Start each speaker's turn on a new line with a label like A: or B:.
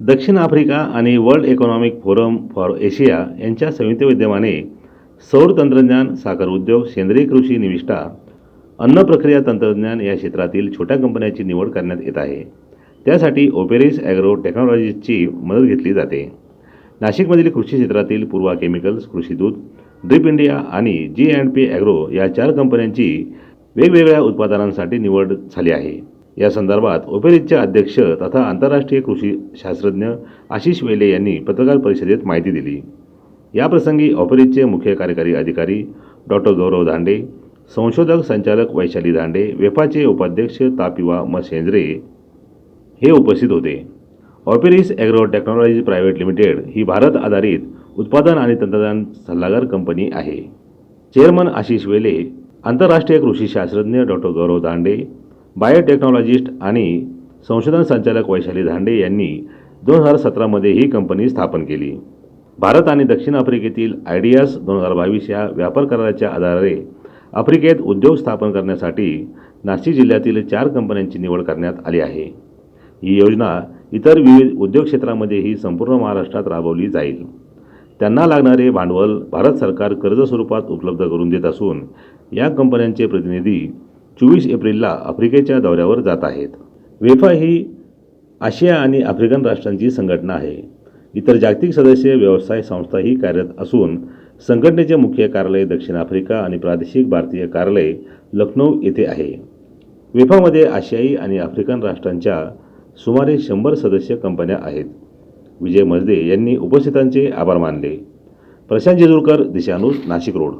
A: दक्षिण आफ्रिका आणि world economic forum for Asia यांच्या संयुक्त विद्यमाने सौर तंत्रज्ञान साखर उद्योग सेंद्रिय कृषी निविष्ठा अन्न प्रक्रिया तंत्रज्ञान या क्षेत्रातील छोट्या कंपन्यांची निवड करण्यात येत आहे. त्यासाठी ओपेरिस ॲग्रो टेक्नॉलॉजीजची मदत घेतली जाते. नाशिकमधील कृषी क्षेत्रातील पूर्वा केमिकल्स कृषी दूध ड्रिप इंडिया आणि जी अँड पी ॲग्रो या चार कंपन्यांची वेगवेगळ्या उत्पादनांसाठी निवड झाली आहे. या संदर्भात ओपेरिसचे अध्यक्ष तथा आंतरराष्ट्रीय कृषी शास्त्रज्ञ आशिष वेले यांनी पत्रकार परिषदेत माहिती दिली. याप्रसंगी ऑपेरिसचे मुख्य कार्यकारी अधिकारी डॉक्टर गौरव दांडे संशोधक संचालक वैशाली दांडे वेफाचे उपाध्यक्ष तापिवा मसेंद्रे हे उपस्थित होते. Operis agro technology private limited ही भारत आधारित उत्पादन आणि तंत्रज्ञान सल्लागार कंपनी आहे. चेअरमन आशिष वेले आंतरराष्ट्रीय कृषी शास्त्रज्ञ डॉक्टर गौरव दांडे बायोटेक्नॉलॉजिस्ट आणि संशोधन संचालक वैशाली धांडे यांनी दोन हजार सतरामध्ये ही कंपनी स्थापन केली. भारत आणि दक्षिण आफ्रिकेतील आयडियास दोन हजार बावीस या व्यापार कराराच्या आधारे आफ्रिकेत उद्योग स्थापन करण्यासाठी नाशिक जिल्ह्यातील चार कंपन्यांची निवड करण्यात आली आहे. ही योजना इतर विविध उद्योग क्षेत्रामध्येही संपूर्ण महाराष्ट्रात राबवली जाईल. त्यांना लागणारे भांडवल भारत सरकार कर्ज स्वरूपात उपलब्ध करून देत असून या कंपन्यांचे प्रतिनिधी चोवीस एप्रिलला आफ्रिकेच्या दौऱ्यावर जात आहेत. वेफा ही आशिया आणि आफ्रिकन राष्ट्रांची संघटना आहे. इतर जागतिक सदस्य व्यवसाय संस्थाही कार्यरत असून संघटनेचे मुख्य कार्यालय दक्षिण आफ्रिका आणि प्रादेशिक भारतीय कार्यालय लखनौ येथे आहे. वेफामध्ये आशियाई आणि आफ्रिकन राष्ट्रांच्या सुमारे शंभर सदस्य कंपन्या आहेत. विजय मजदे यांनी उपस्थितांचे आभार मानले. प्रशांत जेजुरकर दिशानूज नाशिक रोड.